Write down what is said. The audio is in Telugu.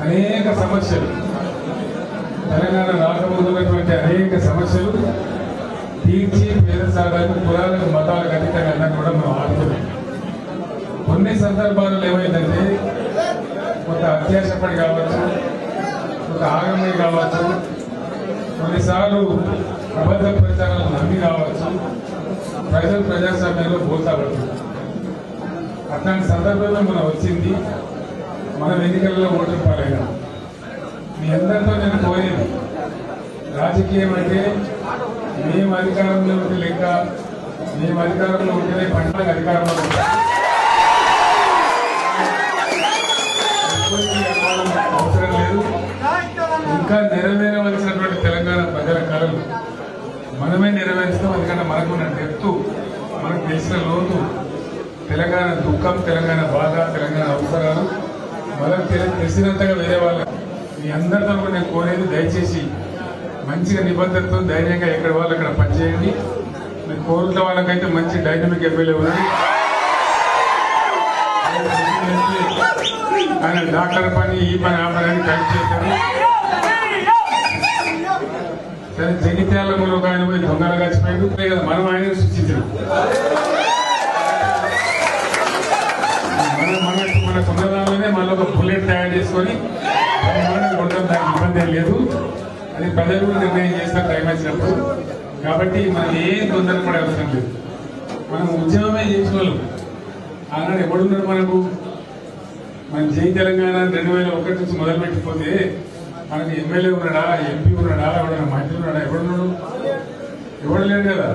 అనేక సమస్యలు. తెలంగాణ రాకముందున్నటువంటి అనేక సమస్యలు. తీర్చి పేద సాగాలకు కులాలకు మతాలకు అతీతంగా అన్నా కూడా మనం ఆడుతున్నాం కొన్ని సందర్భాల్లో ఏమైందంటే కొంత అత్యాశపడి కావచ్చు కొంత ఆగమై కావచ్చు కొన్నిసార్లు అబద్ధ ప్రచారాలు నమ్మి కావచ్చు ప్రజలు ప్రజాస్వామ్యంలో పోతా అట్లాంటి సందర్భంలో మనం వచ్చింది మనం ఎన్నికలలో ఓటర్ పాలైనా మీ అందరితో నేను కోరేది రాజకీయం అంటే మేము అధికారంలో ఉంటే లెక్క మేము అధికారంలో ఉంటేనే పంటలకు అధికారంలో అవసరం లేదు. ఇంకా నెరవేరవలసినటువంటి తెలంగాణ ప్రజల కళలు మనమే నెరవేరుస్తాం. ఎందుకంటే మనకున్న డెప్తు మనకు తెలిసిన లోతు తెలంగాణ దుఃఖం తెలంగాణ బాధ తెలంగాణ అవసరాలు మనకు తెలిసినంతగా వేరే వాళ్ళకి. మీ అందరితో కూడా నేను కోరేది దయచేసి మంచిగా నిబద్ధతతో ధైర్యంగా ఎక్కడ వాళ్ళు అక్కడ పనిచేయండి. మీరు కోరుట్ల వాళ్ళకైతే మంచి డైనమిక్ ఎమ్మెల్యే ఉన్నది. ఆయన డాక్టర్ పని ఈ పని ఆ పని అని కలిసి చేశారు. సరే జగిత్యాలలో ఒక ఆయన పోయి దొంగలు కలిసిపోయాడు మనం ఆయన సృష్టించాం మన మన మన బుల్లెట్ తయారు చేసుకొని ఉండడం కొట్టడం దానికి ఇబ్బంది లేదు. అది ప్రజలు నిర్ణయం చేస్తారు టైం వచ్చినప్పుడు. కాబట్టి మనం ఏం తొందర కూడా అవసరం లేదు. మనం ఉద్యమమే చేసిన వాళ్ళం ఆనాడు ఎవడున్నారు మనకు? మన జై తెలంగాణ రెండు వేల ఒకటి నుంచి మొదలు పెట్టిపోతే మనకి ఎమ్మెల్యే ఉన్నాడా ఎంపీ ఉన్నాడా ఎవడన్నా మంత్రి ఉన్నాడా ఎవడున్నాడు? ఎవడు లేడు కదా?